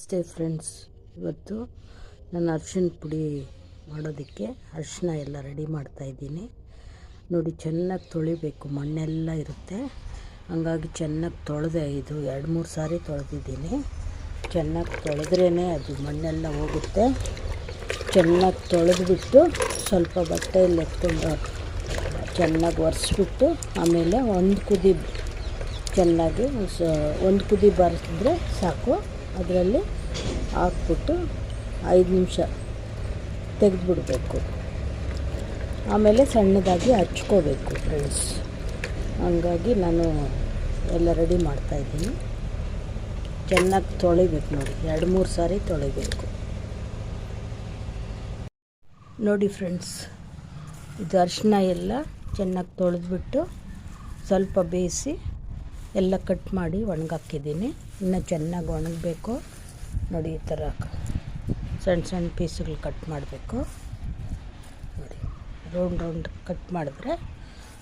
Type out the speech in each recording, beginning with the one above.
ನಮಸ್ತೆ ಫ್ರೆಂಡ್ಸ್. ಇವತ್ತು ನಾನು ಅರ್ಶಿನ ಪುಡಿ ಮಾಡೋದಕ್ಕೆ ಅರಿಶಿನ ಎಲ್ಲ ರೆಡಿ ಮಾಡ್ತಾಯಿದ್ದೀನಿ ನೋಡಿ, ಚೆನ್ನಾಗಿ ತೊಳಿಬೇಕು. ಮಣ್ಣೆಲ್ಲ ಇರುತ್ತೆ. ಹಂಗಾಗಿ ಚೆನ್ನಾಗಿ ತೊಳೆದೆ ಇದು. ಎರಡು, ಮೂರು ಸಾರಿ ತೊಳೆದಿದ್ದೀನಿ. ಚೆನ್ನಾಗಿ ತೊಳೆದ್ರೇ ಅದು ಮಣ್ಣೆಲ್ಲ ಹೋಗುತ್ತೆ. ಚೆನ್ನಾಗಿ ತೊಳೆದ್ಬಿಟ್ಟು ಸ್ವಲ್ಪ ಬಟ್ಟೆಯಲ್ಲಿ ಎತ್ಕೊಂಡು ಚೆನ್ನಾಗಿ ಒರೆಸ್ಬಿಟ್ಟು ಆಮೇಲೆ ಒಂದು ಕುದಿ ಚೆನ್ನಾಗಿ ಒಂದು ಕುದಿ ಬರೆಸಿದ್ರೆ ಸಾಕು. ಅದರಲ್ಲಿ ಹಾಕ್ಬಿಟ್ಟು ಐದು ನಿಮಿಷ ತೆಗೆದುಬಿಡ್ಬೇಕು. ಆಮೇಲೆ ಸಣ್ಣದಾಗಿ ಹಚ್ಕೋಬೇಕು ಫ್ರೆಂಡ್ಸ್. ಹಂಗಾಗಿ ನಾನು ಎಲ್ಲ ರೆಡಿ ಮಾಡ್ತಾಯಿದ್ದೀನಿ ಚೆನ್ನಾಗಿ ತೊಳಿಬೇಕು ನೋಡಿ, ಎರಡು ಮೂರು ಸಾರಿ ತೊಳಿಬೇಕು. ನೋಡಿ ಫ್ರೆಂಡ್ಸ್, ಇದು ಅರಿಶಿನ ಎಲ್ಲ ಚೆನ್ನಾಗಿ ತೊಳೆದ್ಬಿಟ್ಟು ಸ್ವಲ್ಪ ಬೇಯಿಸಿ ಎಲ್ಲ ಕಟ್ ಮಾಡಿ ಒಣಗಾಕಿದ್ದೀನಿ. ಇನ್ನು ಚೆನ್ನಾಗಿ ಒಣಗಬೇಕು. ನೋಡಿ ಈ ಥರ ಸಣ್ಣ ಸಣ್ಣ ಪೀಸ್ಗಳು ಕಟ್ ಮಾಡಬೇಕು. ನೋಡಿ, ರೌಂಡ್ ರೌಂಡ್ ಕಟ್ ಮಾಡಿದ್ರೆ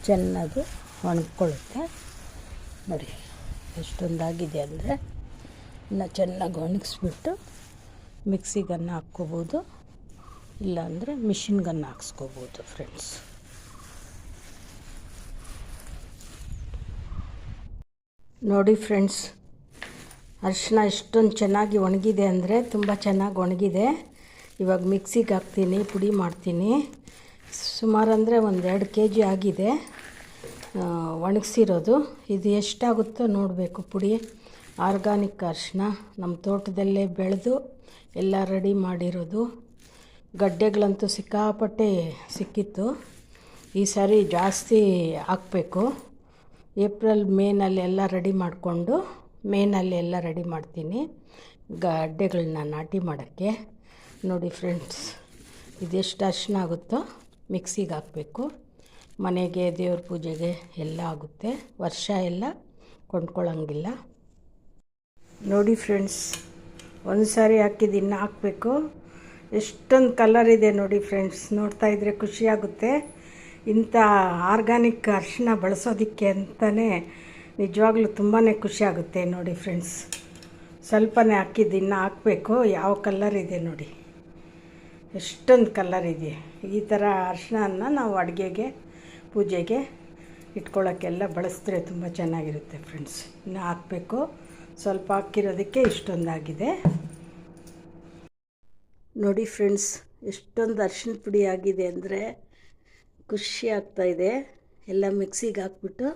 ಚೆನ್ನಾಗಿ ಒಣಗ್ಕೊಳ್ಳುತ್ತೆ ನೋಡಿ, ಎಷ್ಟೊಂದಾಗಿದೆ ಅಂದರೆ ಇನ್ನು ಚೆನ್ನಾಗಿ ಒಣಗಿಸ್ಬಿಟ್ಟು ಮಿಕ್ಸಿಗನ್ನು ಹಾಕ್ಕೋಬೋದು. ಇಲ್ಲಾಂದರೆ ಮಿಷಿನ್ಗನ್ನು ಹಾಕ್ಸ್ಕೋಬೋದು ಫ್ರೆಂಡ್ಸ್ ನೋಡಿ ಫ್ರೆಂಡ್ಸ್, ಅರಿಶಿನ ಇಷ್ಟೊಂದು ಚೆನ್ನಾಗಿ ಒಣಗಿದೆ ಅಂದರೆ ತುಂಬ ಚೆನ್ನಾಗಿ ಒಣಗಿದೆ. ಇವಾಗ ಮಿಕ್ಸಿಗೆ ಹಾಕ್ತೀನಿ, ಪುಡಿ ಮಾಡ್ತೀನಿ. ಸುಮಾರು ಅಂದರೆ ಒಂದು ಎರಡು ಕೆ ಜಿ ಆಗಿದೆ ಒಣಗಿಸಿರೋದು. ಇದು ಎಷ್ಟಾಗುತ್ತೋ ನೋಡಬೇಕು ಪುಡಿ. ಆರ್ಗಾನಿಕ್ ಅರಿಶಿನ ನಮ್ಮ ತೋಟದಲ್ಲೇ ಬೆಳೆದು ಎಲ್ಲ ರೆಡಿ ಮಾಡಿರೋದು. ಗಡ್ಡೆಗಳಂತೂ ಸಿಕ್ಕಾಪಟ್ಟೆ ಸಿಕ್ಕಿತ್ತು. ಈ ಸಾರಿ ಜಾಸ್ತಿ ಹಾಕಬೇಕು. ಏಪ್ರಿಲ್ ಮೇನಲ್ಲಿ ಎಲ್ಲ ರೆಡಿ ಮಾಡಿಕೊಂಡು ಮೇನಲ್ಲಿ ಎಲ್ಲ ರೆಡಿ ಮಾಡ್ತೀನಿ. ಗಡ್ಡೆಗಳನ್ನ ನಾಟಿ ಮಾಡೋಕ್ಕೆ. ನೋಡಿ ಫ್ರೆಂಡ್ಸ್ ಇದೆಷ್ಟು ಅರ್ಶಿನ ಆಗುತ್ತೋ ಮಿಕ್ಸಿಗೆ ಹಾಕಬೇಕು. ಮನೆಗೆ, ದೇವ್ರ ಪೂಜೆಗೆ ಎಲ್ಲ ಆಗುತ್ತೆ. ವರ್ಷ ಎಲ್ಲ ಕೊಂಡ್ಕೊಳ್ಳೋಂಗಿಲ್ಲ ನೋಡಿ ಫ್ರೆಂಡ್ಸ್ ಒಂದು ಸಾರಿ ಹಾಕಿದ್ದು ಹಾಕಬೇಕು. ಎಷ್ಟೊಂದು ಕಲರ್ ಇದೆ ನೋಡಿ ಫ್ರೆಂಡ್ಸ್. ನೋಡ್ತಾ ಇದ್ದರೆ ಖುಷಿಯಾಗುತ್ತೆ ಇಂಥ ಆರ್ಗ್ಯಾನಿಕ್ ಅರಿಶಿನ ಬಳಸೋದಕ್ಕೆ ಅಂತಲೇ ನಿಜವಾಗ್ಲೂ ತುಂಬಾ ಖುಷಿಯಾಗುತ್ತೆ ನೋಡಿ ಫ್ರೆಂಡ್ಸ್. ಸ್ವಲ್ಪನೇ ಹಾಕಿದ್ದು ಇನ್ನು ಹಾಕಬೇಕು. ಯಾವ ಕಲ್ಲರ್ ಇದೆ ನೋಡಿ. ಎಷ್ಟೊಂದು ಕಲ್ಲರ್ ಇದೆ. ಈ ಥರ ಅರಿಶಿನ ನಾವು ಅಡುಗೆಗೆ, ಪೂಜೆಗೆ ಇಟ್ಕೊಳ್ಳೋಕ್ಕೆಲ್ಲ ಬಳಸಿದ್ರೆ ತುಂಬ ಚೆನ್ನಾಗಿರುತ್ತೆ ಫ್ರೆಂಡ್ಸ್. ಇನ್ನು ಹಾಕಬೇಕು. ಸ್ವಲ್ಪ ಹಾಕಿರೋದಕ್ಕೆ ಇಷ್ಟೊಂದಾಗಿದೆ. ನೋಡಿ ಫ್ರೆಂಡ್ಸ್, ಎಷ್ಟೊಂದು ಅರಿಶಿನ ಪುಡಿ ಆಗಿದೆ ಅಂದರೆ ಖುಷಿ ಆಗ್ತಾಯಿದೆ ಎಲ್ಲ ಮಿಕ್ಸಿಗೆ ಹಾಕ್ಬಿಟ್ಟು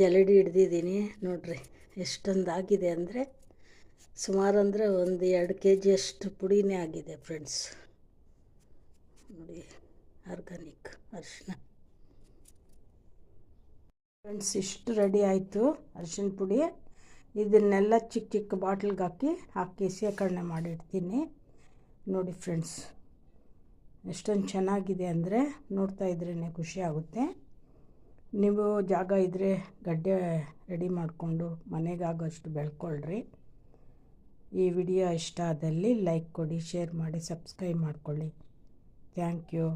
ಜಲಡಿ ಹಿಡ್ದಿದ್ದೀನಿ. ನೋಡ್ರಿ ಎಷ್ಟೊಂದು ಆಗಿದೆ ಅಂದರೆ ಸುಮಾರು ಅಂದರೆ ಒಂದು ಎರಡು ಕೆ ಜಿಯಷ್ಟು ಪುಡಿನೇ ಆಗಿದೆ ಫ್ರೆಂಡ್ಸ್. ನೋಡಿ, ಆರ್ಗಾನಿಕ್ ಅರಿಶಿನ. ಫ್ರೆಂಡ್ಸ್, ಇಷ್ಟು ರೆಡಿ ಆಯಿತು ಅರಿಶಿನ ಪುಡಿ. ಇದನ್ನೆಲ್ಲ ಚಿಕ್ಕ ಚಿಕ್ಕ ಬಾಟ್ಲಿಗೆ ಹಾಕಿ ಹಾಕಿ ಶೇಖರಣೆ ಮಾಡಿಡ್ತೀನಿ. ನೋಡಿ ಫ್ರೆಂಡ್ಸ್ ಎಷ್ಟೊಂದು ಚೆನ್ನಾಗಿದೆ ಅಂದರೆ ನೋಡ್ತಾ ಇದ್ರೇ ಖುಷಿ ಆಗುತ್ತೆ. ನೀವು ಜಾಗ ಇದ್ದರೆ ಗಡ್ಡೆ ರೆಡಿ ಮಾಡಿಕೊಂಡು ಮನೆಗಾಗೋಷ್ಟು ಬೆಳ್ಕೊಳ್ರಿ. ಈ ವಿಡಿಯೋ ಇಷ್ಟ ಆದಲ್ಲಿ ಲೈಕ್ ಕೊಡಿ, ಶೇರ್ ಮಾಡಿ, ಸಬ್ಸ್ಕ್ರೈಬ್ ಮಾಡಿಕೊಳ್ಳಿ. Thank you.